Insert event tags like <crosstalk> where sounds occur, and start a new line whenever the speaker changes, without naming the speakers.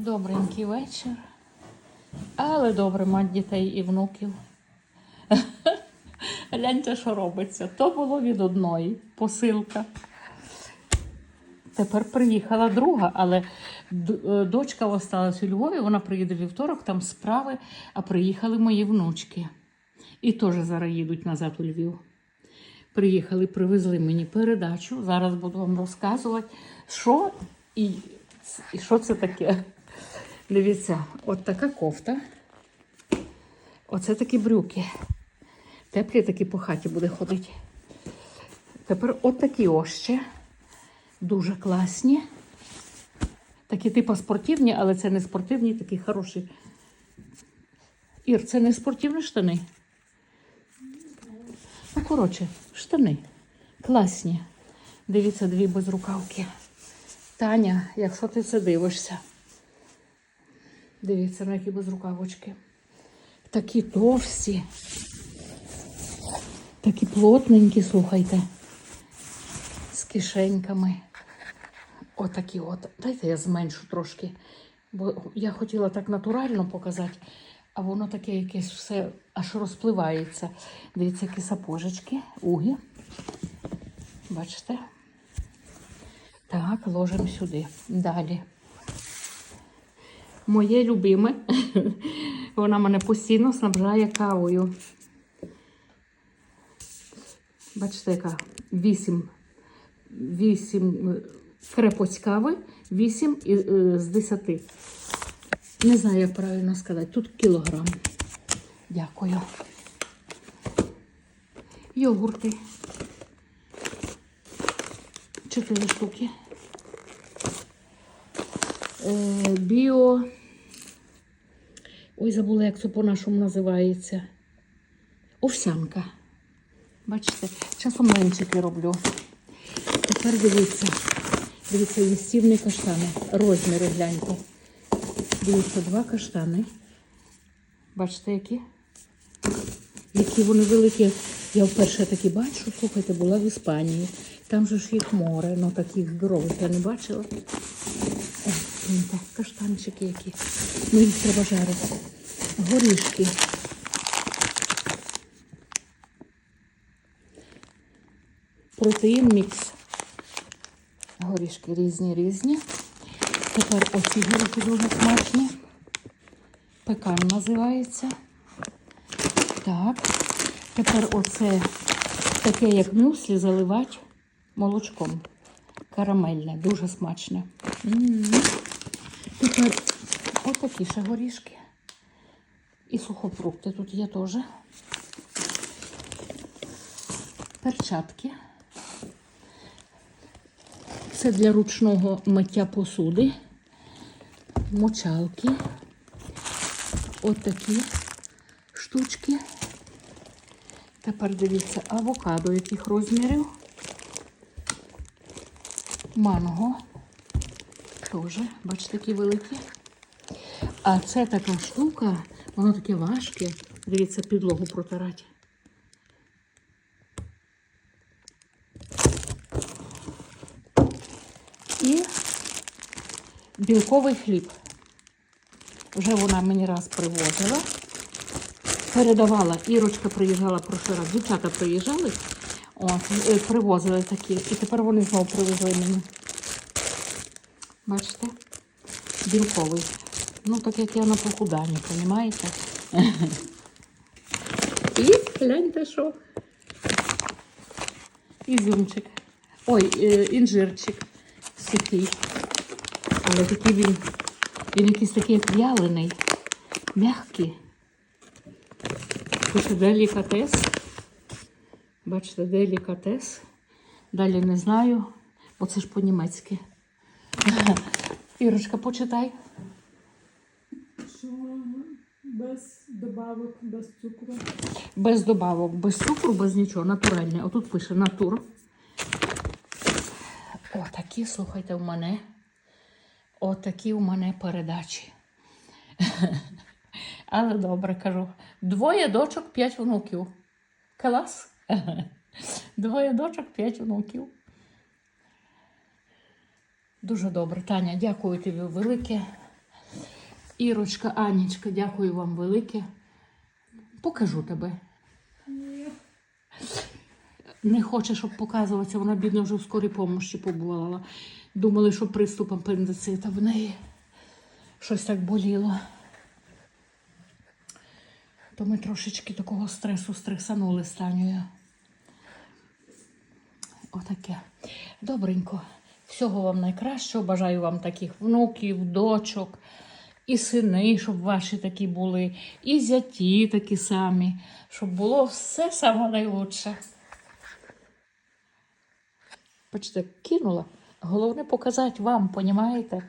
Добренький вечір. Але добре мати дітей і внуків. <laughs> Гляньте, що робиться. То було від одної посилка. Тепер приїхала друга, але е, дочка осталась у Львові, вона приїде вівторок, там справи, а приїхали мої внучки. І теж зараз їдуть назад у Львів. Приїхали, привезли мені передачу. Зараз буду вам розказувати, що і, і що це таке. Дивіться, от така кофта. Оце такі брюки. Теплі такі по хаті буде ходити. Тепер от такі ось ще. Дуже класні. Такі типу спортивні, але це не спортивні, такі хороші. Ір, це не спортивні штани. Ну, коротше, штани. Класні. Дивіться, дві безрукавки. Таня, якщо ти це дивишся. Дивіться, на які безрукавочки. Такі товсті. Такі плотненькі, слухайте. З кишеньками. Отакі от. Дайте я зменшу трошки. Бо я хотіла так натурально показати, а воно таке якесь все аж розпливається. Дивіться, які сапожечки, угі. Бачите? Так, ложимо сюди. Далі. Моє любиме. <laughs> Вона мене постійно снабжає кавою. Бачите, яка 8, 8 крепость кави, 8 е, з 10. Не знаю, як правильно сказати. Тут кілограм. Дякую. Йогурти. Чотири штуки. Е, біо. Ой, забула, як це по-нашому називається. Овсянка. Бачите, часом менчики роблю. Тепер дивіться. Дивіться, їстівні каштани. Розміри гляньте. Дивіться, два каштани. Бачите, які? Які вони великі. Я вперше такі бачу, слухайте, була в Іспанії. Там же ж їх море, ну таких здорових я не бачила. Гляньте, каштанчики які. Ну їх треба жарити. Горішки. Протеїн мікс. Горішки різні, різні. Тепер оці горішки дуже смачні. Пекан називається. Так. Тепер оце таке, як мюслі, заливати молочком. Карамельне, дуже смачне. М. Отакі ще горішки. І сухофрукти тут є теж. Перчатки. Це для ручного миття посуди. Мочалки. От штучки. Тепер дивіться авокадо яких розмірів. Манго. Теж, бачите, такі великі. А це така штука, воно таке важке. Дивіться, підлогу протирати. І білковий хліб. Вже вона мені раз привозила. Передавала. Ірочка приїжджала прошлий раз. Дівчата приїжджали, от, е, привозили такі. І тепер вони знову привезли мені. Бачите? Білковий. Ну, так як я на похуданні, розумієте? І гляньте, що. Ізюмчик. Ой, е, інжирчик сухий. Але такий він, він якийсь такий як в'ялений, м'який. Пише делікатес. Бачите, делікатес. Далі не знаю, бо це ж по-німецьки. <laughs> Ірочка, почитай.
Що без добавок, без цукру.
Без добавок, без цукру, без нічого, натуральне. Отут пише натур. Отакі, слухайте, у мене. Отакі у мене передачі. <laughs> Але добре кажу. Двоє дочок, п'ять внуків. Клас. <laughs> Двоє дочок, п'ять внуків. Дуже добре. Таня, дякую тобі велике. Ірочка, Анічка, дякую вам велике. Покажу тебе. Не хоче, щоб показуватися, вона бідна вже в скорій помощі побувала. Думали, що приступ апендицита в неї. Щось так боліло. То ми трошечки такого стресу стресанули з Танею. Отаке. Добренько. Всього вам найкращого. Бажаю вам таких внуків, дочок, і сини, щоб ваші такі були, і зяті такі самі, щоб було все саме найлучше. Бачите, кинула. Головне показати вам, понімаєте?